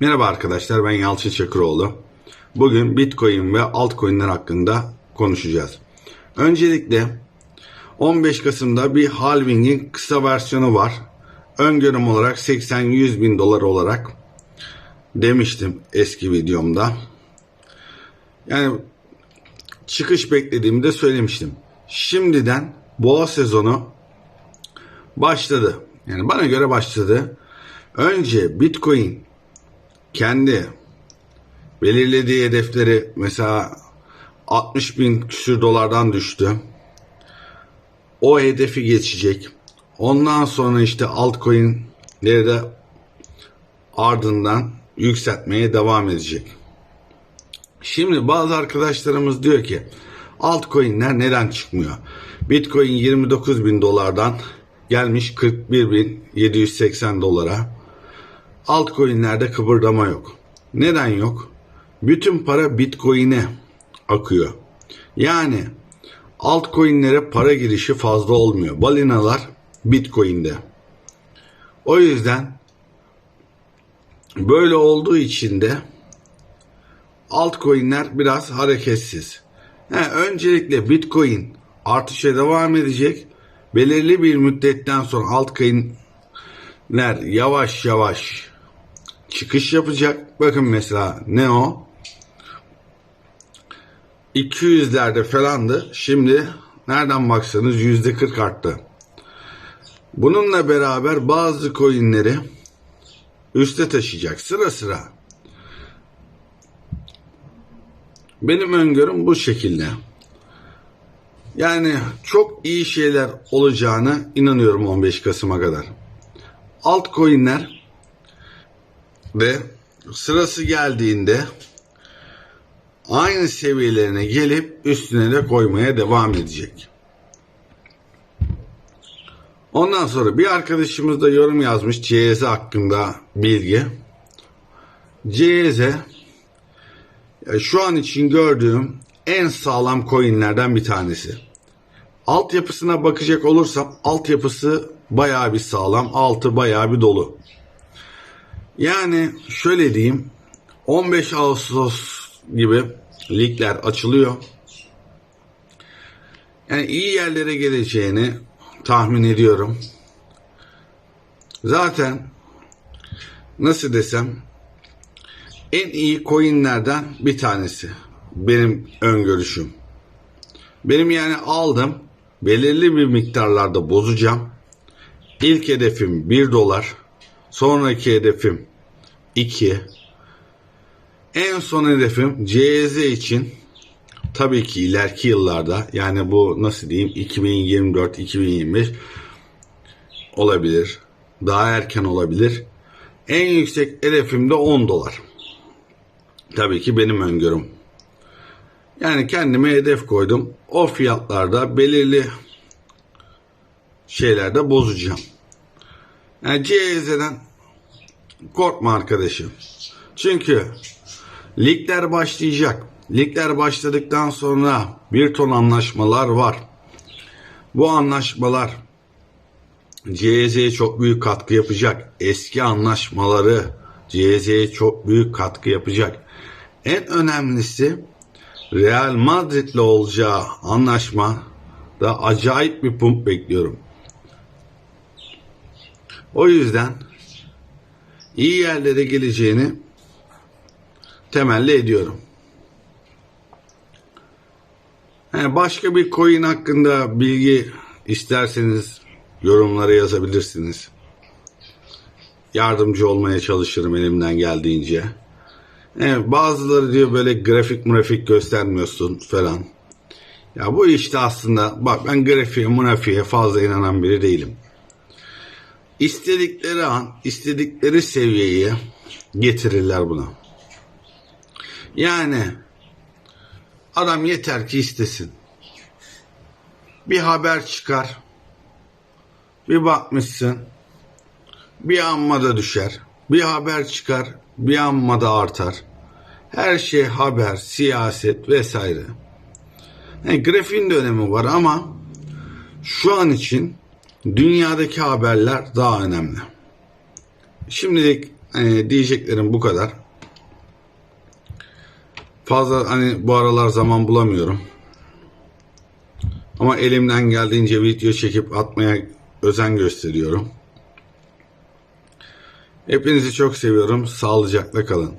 Merhaba arkadaşlar ben Yalçın Çakıroğlu. Bugün Bitcoin ve altcoin'ler hakkında konuşacağız. Öncelikle 15 Kasım'da bir halvingin kısa versiyonu var. Öngörüm olarak 80-100 bin dolar olarak demiştim eski videomda. Yani çıkış beklediğimi de söylemiştim. Şimdiden boğa sezonu başladı. Yani bana göre başladı. Önce Bitcoin kendi belirlediği hedefleri mesela 60 bin küsür dolardan düştü. O hedefi geçecek. Ondan sonra işte altcoin'leri de ardından yükseltmeye devam edecek. Şimdi bazı arkadaşlarımız diyor ki altcoin'ler neden çıkmıyor? Bitcoin 29 bin dolardan gelmiş 41 bin 780 dolara. Altcoin'lerde kıpırdama yok. Neden yok? Bütün para Bitcoin'e akıyor. Yani altcoin'lere para girişi fazla olmuyor. Balinalar Bitcoin'de. O yüzden böyle olduğu için de altcoin'ler biraz hareketsiz. He, öncelikle Bitcoin artışa devam edecek. Belirli bir müddetten sonra altcoin'ler yavaş yavaş çıkış yapacak. Bakın mesela ne o? 200'lerde falandı. Şimdi nereden baksanız %40 arttı. Bununla beraber bazı coinleri üste taşıyacak sıra sıra. Benim öngörüm bu şekilde. Yani çok iyi şeyler olacağını inanıyorum 15 Kasım'a kadar. Altcoin'ler ve sırası geldiğinde aynı seviyelerine gelip üstüne de koymaya devam edecek. Ondan sonra bir arkadaşımız da yorum yazmış CZ hakkında bilgi. CZ şu an için gördüğüm en sağlam coinlerden bir tanesi. Altyapısına bakacak olursam altyapısı bayağı bir sağlam, altı bayağı bir dolu. Yani şöyle diyeyim 15 Ağustos gibi ligler açılıyor. Yani iyi yerlere geleceğini tahmin ediyorum. Zaten nasıl desem en iyi coinlerden bir tanesi. Benim öngörüşüm. Benim yani aldım belirli bir miktarlarda bozacağım. İlk hedefim 1 dolar. Sonraki hedefim 2. En son hedefim CZ için tabii ki ileriki yıllarda yani bu nasıl diyeyim 2024-2025 olabilir. Daha erken olabilir. En yüksek hedefim de 10 dolar. Tabii ki benim öngörüm. Yani kendime hedef koydum. O fiyatlarda belirli şeylerde bozacağım. Yani CZ'den korkma arkadaşım. Çünkü ligler başlayacak. Ligler başladıktan sonra bir ton anlaşmalar var. Bu anlaşmalar CZ'ye çok büyük katkı yapacak. Eski anlaşmaları CZ'ye çok büyük katkı yapacak. En önemlisi Real Madrid'le olacağı anlaşma da acayip bir pump bekliyorum. O yüzden iyi yerlere geleceğini temelli ediyorum. Yani başka bir coin hakkında bilgi isterseniz yorumlara yazabilirsiniz. Yardımcı olmaya çalışırım elimden geldiğince. Evet, bazıları diyor böyle grafik grafik göstermiyorsun falan. Ya bu işte aslında bak ben grafiğe munafiye fazla inanan biri değilim. İstedikleri an, istedikleri seviyeye getirirler bunu. Yani adam yeter ki istesin. Bir haber çıkar. Bir bakmışsın. Bir ammada düşer. Bir haber çıkar. Bir ammada artar. Her şey haber, siyaset vesaire. Yani grafiğin de var ama şu an için dünyadaki haberler daha önemli. Şimdilik Hani diyeceklerim bu kadar. Fazla hani bu aralar zaman bulamıyorum. Ama elimden geldiğince video çekip atmaya özen gösteriyorum. Hepinizi çok seviyorum. Sağlıcakla kalın.